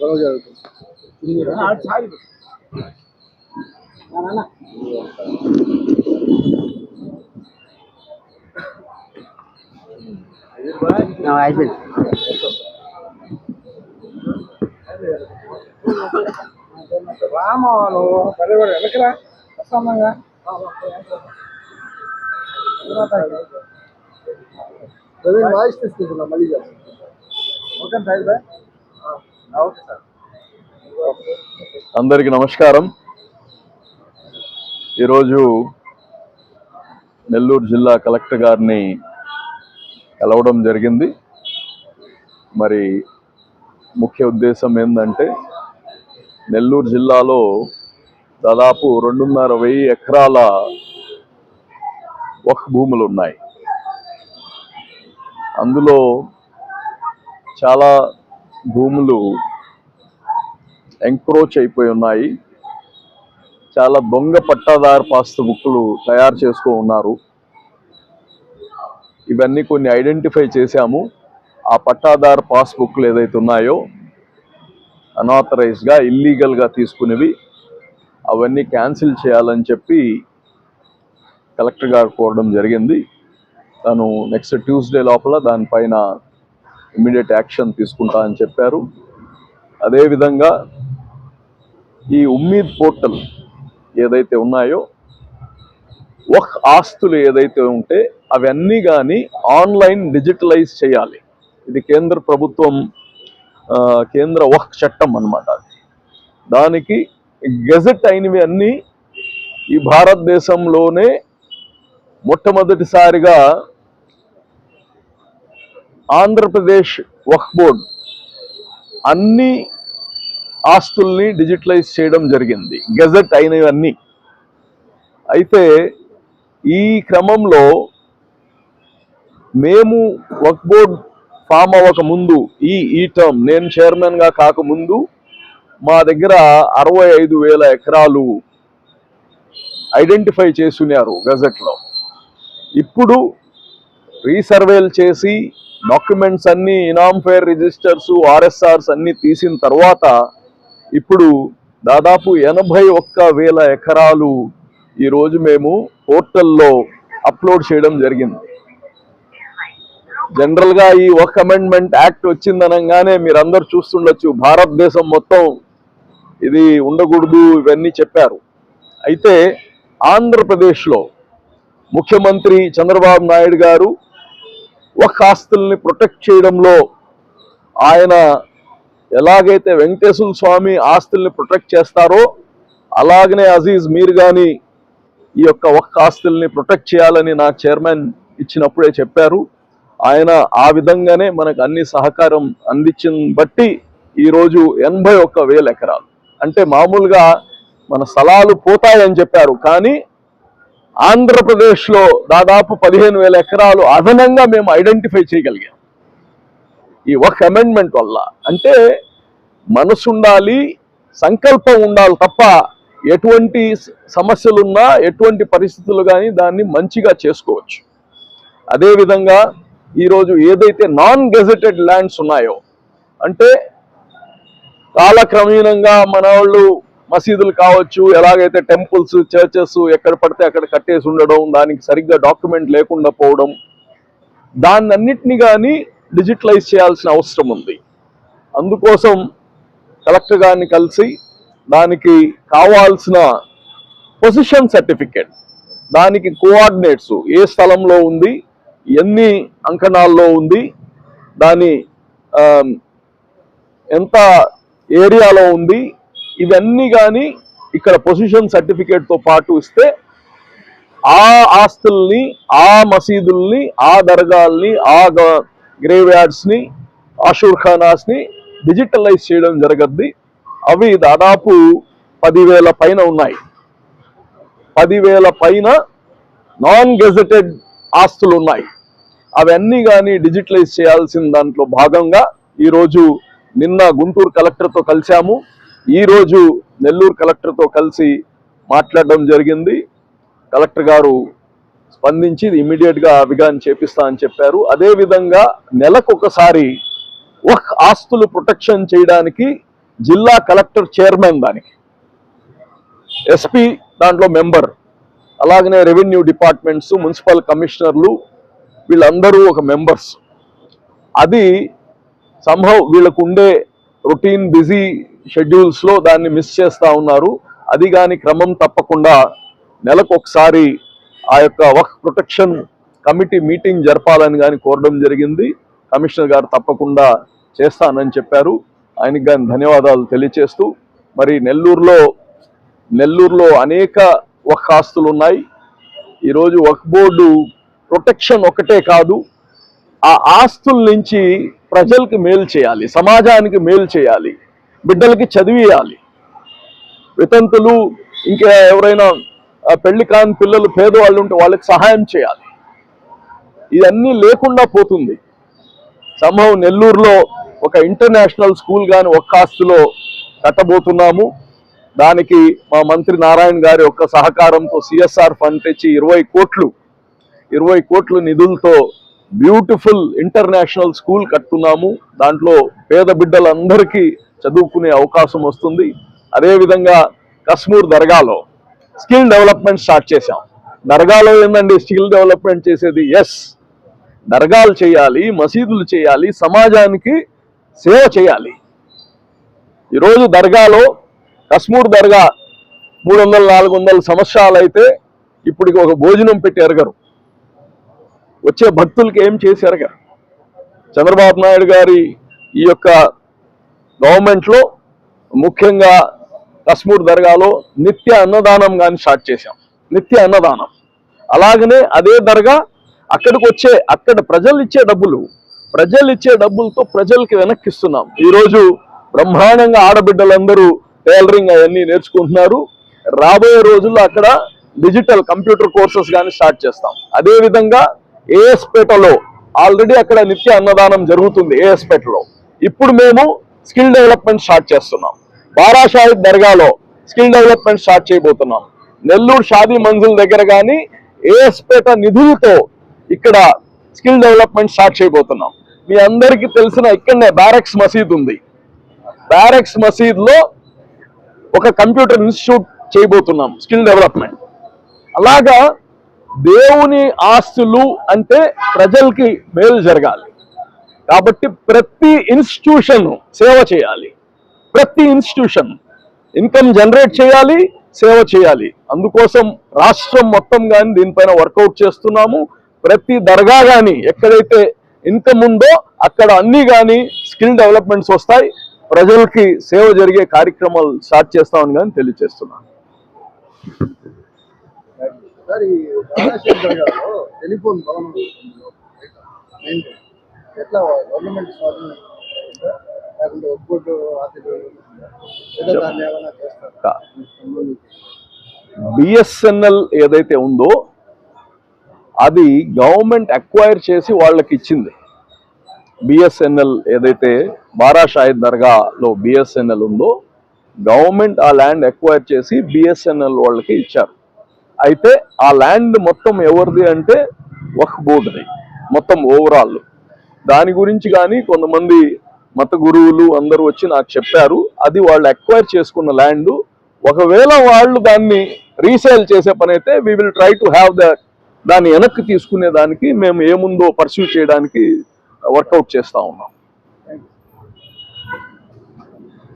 గొడవ జరుగుతుంది అయిపోయింది రామా నువ్వు పదే పడే వెనకరా వస్తామంగా వాయిస్ తీసుకుంటున్నా మళ్ళీ చేస్తాను okay sir bye okay sir అందరికీ నమస్కారం. ఈరోజు నెల్లూరు జిల్లా కలెక్టర్ గారిని కలవడం జరిగింది. మరి ముఖ్య ఉద్దేశం ఏంటంటే నెల్లూరు జిల్లాలో దాదాపు రెండున్నర వెయ్యి ఎకరాల వక్ భూములు ఉన్నాయి. అందులో చాలా భూములు ఎంక్రోచ్ అయిపోయి ఉన్నాయి. చాలా దొంగ పట్టాదారు పాస్తు బుక్కులు తయారు చేసుకో ఉన్నారు. ఇవన్నీ కొన్ని ఐడెంటిఫై చేశాము. ఆ పట్టాదారు పాస్ బుక్లు ఏదైతే ఉన్నాయో అనాథరైజ్గా ఇల్లీగల్గా తీసుకునేవి అవన్నీ క్యాన్సిల్ చేయాలని చెప్పి కలెక్టర్ గారు కోరడం జరిగింది. తను నెక్స్ట్ ట్యూస్డే లోపల దానిపైన ఇమ్మీడియట్ యాక్షన్ తీసుకుంటా అని చెప్పారు. అదేవిధంగా ఈ ఉమ్మీద్ పోర్టల్ ఏదైతే ఉన్నాయో ఒక ఆస్తులు ఏదైతే ఉంటే అవన్నీ కానీ ఆన్లైన్ డిజిటలైజ్ చేయాలి. ఇది కేంద్ర ప్రభుత్వం కేంద్ర వక్ చట్టం అన్నమాట దానికి గెజెట్ అయినవి అన్నీ ఈ భారతదేశంలోనే మొట్టమొదటిసారిగా ఆంధ్రప్రదేశ్ వక్ బోర్డ్ అన్ని ఆస్తుల్ని డిజిటలైజ్ చేయడం జరిగింది. గెజెట్ అయినవన్నీ. అయితే ఈ క్రమంలో మేము వక్ బోర్డ్ ఫామ్ అవ్వక ముందు ఈ ఈ టర్మ్ నేను చైర్మన్గా కాకముందు మా దగ్గర అరవై ఐదు వేల ఎకరాలు ఐడెంటిఫై చేసున్నారు గజెట్లో. ఇప్పుడు రీసర్వేలు చేసి డాక్యుమెంట్స్ అన్ని ఇనామ్ ఫేర్ రిజిస్టర్స్ ఆర్ఎస్ఆర్స్ అన్ని తీసిన తర్వాత ఇప్పుడు దాదాపు ఎనభై ఒక్క వేల ఎకరాలు ఈరోజు మేము పోర్టల్లో అప్లోడ్ చేయడం జరిగింది. జనరల్గా ఈ ఒక అమెండ్మెంట్ యాక్ట్ వచ్చిందనగానే మీరందరూ చూస్తుండొచ్చు భారతదేశం మొత్తం ఇది ఉండకూడదు ఇవన్నీ చెప్పారు. అయితే ఆంధ్రప్రదేశ్లో ముఖ్యమంత్రి చంద్రబాబు నాయుడు గారు ఒక ఆస్తుల్ని ప్రొటెక్ట్ చేయడంలో ఆయన ఎలాగైతే వెంకటేశ్వర స్వామి ఆస్తుల్ని ప్రొటెక్ట్ చేస్తారో అలాగనే అజీజ్ మీరు కానీ ఈ యొక్క ఒక్క ఆస్తుల్ని ప్రొటెక్ట్ చేయాలని నా చైర్మన్ ఇచ్చినప్పుడే చెప్పారు. ఆయన ఆ విధంగానే మనకు అన్ని సహకారం అందించిన బట్టి ఈరోజు ఎనభై ఒక్క వేల ఎకరాలు. అంటే మామూలుగా మన స్థలాలు పోతాయని చెప్పారు కానీ ఆంధ్రప్రదేశ్లో దాదాపు పదిహేను వేల ఎకరాలు అదనంగా మేము ఐడెంటిఫై చేయగలిగాం. ఈ ఒక అమెండ్మెంట్ వల్ల. అంటే మనసు ఉండాలి సంకల్పం ఉండాలి తప్ప ఎటువంటి సమస్యలున్నా ఎటువంటి పరిస్థితులు కానీ దాన్ని మంచిగా చేసుకోవచ్చు. అదేవిధంగా ఈరోజు ఏదైతే నాన్ గెజెటెడ్ ల్యాండ్స్ ఉన్నాయో అంటే కాలక్రమీణంగా మన వాళ్ళు మసీదులు కావచ్చు ఎలాగైతే టెంపుల్స్ చర్చెస్ ఎక్కడ పడితే అక్కడ కట్టేసి ఉండడం దానికి సరిగ్గా డాక్యుమెంట్ లేకుండా పోవడం దాన్నన్నిటిని కానీ డిజిటలైజ్ చేయాల్సిన అవసరం ఉంది. అందుకోసం కలెక్టర్ గారిని కలిసి దానికి కావాల్సిన పొజిషన్ సర్టిఫికేట్ దానికి కోఆర్డినేట్స్ ఏ స్థలంలో ఉంది ఎన్ని అంకణాల్లో ఉంది దాని ఎంత ఏరియాలో ఉంది ఇవన్నీ కానీ ఇక్కడ పొజిషన్ సర్టిఫికేట్తో పాటు ఇస్తే ఆ ఆస్తుల్ని ఆ మసీదుల్ని ఆ దర్గాల్ని ఆ గ్రేవ్ యార్డ్స్ని ఆషూర్ ఖానాస్ని డిజిటలైజ్ చేయడం జరగద్ది. అవి దాదాపు పదివేల పైన ఉన్నాయి. పదివేల పైన నాన్ గెజెటెడ్ ఆస్తులు ఉన్నాయి అవన్నీ కానీ డిజిటలైజ్ చేయాల్సిన దాంట్లో భాగంగా ఈరోజు నిన్న గుంటూరు కలెక్టర్తో కలిశాము. ఈరోజు నెల్లూరు కలెక్టర్తో కలిసి మాట్లాడడం జరిగింది. కలెక్టర్ గారు స్పందించి ఇది ఇమీడియట్ అభిగాన్ చేపిస్తా అని చెప్పారు. అదేవిధంగా నెలకొకసారి ఒక ఆస్తులు ప్రొటెక్షన్ చేయడానికి జిల్లా కలెక్టర్ చైర్మన్ దానికి ఎస్పీ దాంట్లో మెంబర్ అలాగనే రెవెన్యూ డిపార్ట్మెంట్స్ మున్సిపల్ కమిషనర్లు వీళ్ళందరూ ఒక మెంబర్స్. అది సంభవ్ వీళ్ళకు ఉండే రొటీన్ బిజీ షెడ్యూల్స్లో దాన్ని మిస్ చేస్తూ ఉన్నారు. అది కానీ క్రమం తప్పకుండా నెలకు ఒకసారి ఆ యొక్క వక్ ప్రొటెక్షన్ కమిటీ మీటింగ్ జరపాలని కానీ కోరడం జరిగింది. కమిషనర్ గారు తప్పకుండా చేస్తానని చెప్పారు. ఆయనకి కానీ ధన్యవాదాలు తెలియచేస్తూ మరి నెల్లూరులో నెల్లూరులో అనేక వక్ ఆస్తులు ఉన్నాయి ఈరోజు వక్ బోర్డు ప్రొటెక్షన్ ఒకటే కాదు ఆ ఆస్తుల నుంచి ప్రజలకు మేలు చేయాలి సమాజానికి మేలు చేయాలి బిడ్డలకి చదివియాలి. వితంతులు ఇంకా ఎవరైనా పెళ్ళి కాని పిల్లలు పేదవాళ్ళు ఉంటే వాళ్ళకి సహాయం చేయాలి. ఇవన్నీ లేకుండా పోతుంది. సంభవం నెల్లూరులో ఒక ఇంటర్నేషనల్ స్కూల్ కానీ ఒక్క ఆస్తులో కట్టబోతున్నాము. దానికి మా మంత్రి నారాయణ గారి యొక్క సహకారంతో సిఎస్ఆర్ ఫండ్ తెచ్చి ఇరవై కోట్లు ఇరవై కోట్లు నిధులతో బ్యూటిఫుల్ ఇంటర్నేషనల్ స్కూల్ కట్టున్నాము. దాంట్లో పేద బిడ్డలందరికీ చదువుకునే అవకాశం వస్తుంది. అదేవిధంగా కశ్మూర్ దర్గాలో స్కిల్ డెవలప్మెంట్ స్టార్ట్ చేశాం. దర్గాలో ఏందండి? స్కిల్ డెవలప్మెంట్ చేసేది? ఎస్. దర్గాలు చేయాలి మసీదులు చేయాలి సమాజానికి సేవ చేయాలి. ఈరోజు దర్గాలో కశ్మూర్ దర్గా మూడు వందల నాలుగు వందల సంవత్సరాలు అయితే ఇప్పటికి ఒక భోజనం పెట్టి ఎరగరు. వచ్చే భక్తులకి ఏం చేశారు కదా? చంద్రబాబు నాయుడు గారి ఈ యొక్క గవర్నమెంట్లో ముఖ్యంగా కశ్మూర్ దర్గాలో నిత్య అన్నదానం కానీ స్టార్ట్ చేశాం. నిత్య అన్నదానం. అలాగనే అదే దర్గా అక్కడికి వచ్చే అక్కడ ప్రజలు ఇచ్చే డబ్బులు ప్రజలు ఇచ్చే డబ్బులతో ప్రజలకి వెనక్కిస్తున్నాం. ఈరోజు బ్రహ్మాండంగా ఆడబిడ్డలందరూ టైలరింగ్ అవన్నీ నేర్చుకుంటున్నారు. రాబోయే రోజుల్లో అక్కడ డిజిటల్ కంప్యూటర్ కోర్సెస్ కానీ స్టార్ట్ చేస్తాం. అదేవిధంగా ఏఎస్పేటలో ఆల్రెడీ అక్కడ నిత్య అన్నదానం జరుగుతుంది ఏఎస్పేటలో. ఇప్పుడు మేము స్కిల్ డెవలప్మెంట్ స్టార్ట్ చేస్తున్నాం. బారాషాహిద్ దర్గాలో స్కిల్ డెవలప్మెంట్ స్టార్ట్ చేయబోతున్నాం. నెల్లూరు షాదీ మంజిల్ దగ్గర కానీ ఏఎస్పేట నిధులతో ఇక్కడ స్కిల్ డెవలప్మెంట్ స్టార్ట్ చేయబోతున్నాం. మీ అందరికీ తెలిసిన ఇక్కడనే బ్యారెక్స్ మసీద్ ఉంది. బ్యారెక్స్ మసీద్లో ఒక కంప్యూటర్ ఇన్స్టిట్యూట్ చేయబోతున్నాం స్కిల్ డెవలప్మెంట్. అలాగా దేవుని ఆస్తులు అంటే ప్రజలకి మేలు జరగాలి. కాబట్టి ప్రతి ఇన్స్టిట్యూషన్ సేవ చేయాలి. ప్రతి ఇన్స్టిట్యూషన్ ఇన్కమ్ జనరేట్ చేయాలి సేవ చేయాలి. అందుకోసం రాష్ట్రం మొత్తం కానీ దీనిపైన వర్కౌట్ చేస్తున్నాము. ప్రతి దర్గా కానీ ఎక్కడైతే ఇన్కమ్ ఉందో అక్కడ అన్నీ కానీ స్కిల్ డెవలప్మెంట్స్ వస్తాయి. ప్రజలకి సేవ జరిగే కార్యక్రమాలు స్టార్ట్ చేస్తామని కానీ తెలియజేస్తున్నాను. సార్ ఈ టెలిఫోన్ మెయిన్ ఎట్లా గవర్నమెంట్ స్వాధీనం? లేకుంటే ఒక్కటి ఆర్థిక ఏదో దాన్ని ఏమైనా చేస్తారు? బిఎస్ఎన్ఎల్ ఏదైతే ఉందో అది గవర్నమెంట్ అక్వైర్ చేసి వాళ్ళకి ఇచ్చింది. బిఎస్ఎన్ఎల్ ఏదైతే బారా షాహిద్ దర్గాలో బిఎస్ఎన్ఎల్ ఉందో గవర్నమెంట్ ఆ ల్యాండ్ అక్వైర్ చేసి బిఎస్ఎన్ఎల్ వాళ్ళకి ఇచ్చారు. అయితే ఆ ల్యాండ్ మొత్తం ఎవరిది అంటే వక్ బోర్డుది మొత్తం ఓవరాల్. దాని గురించి కానీ కొంతమంది మత గురువులు అందరూ వచ్చి నాకు చెప్పారు. అది వాళ్ళు అక్వైర్ చేసుకున్న ల్యాండ్. ఒకవేళ వాళ్ళు దాన్ని రీసేల్ చేసే పని అయితే we will try to have the దాన్ని వెనక్కి తీసుకునే దానికి మేము ఏముందో పర్సూ చేయడానికి వర్కౌట్ చేస్తా ఉన్నాం.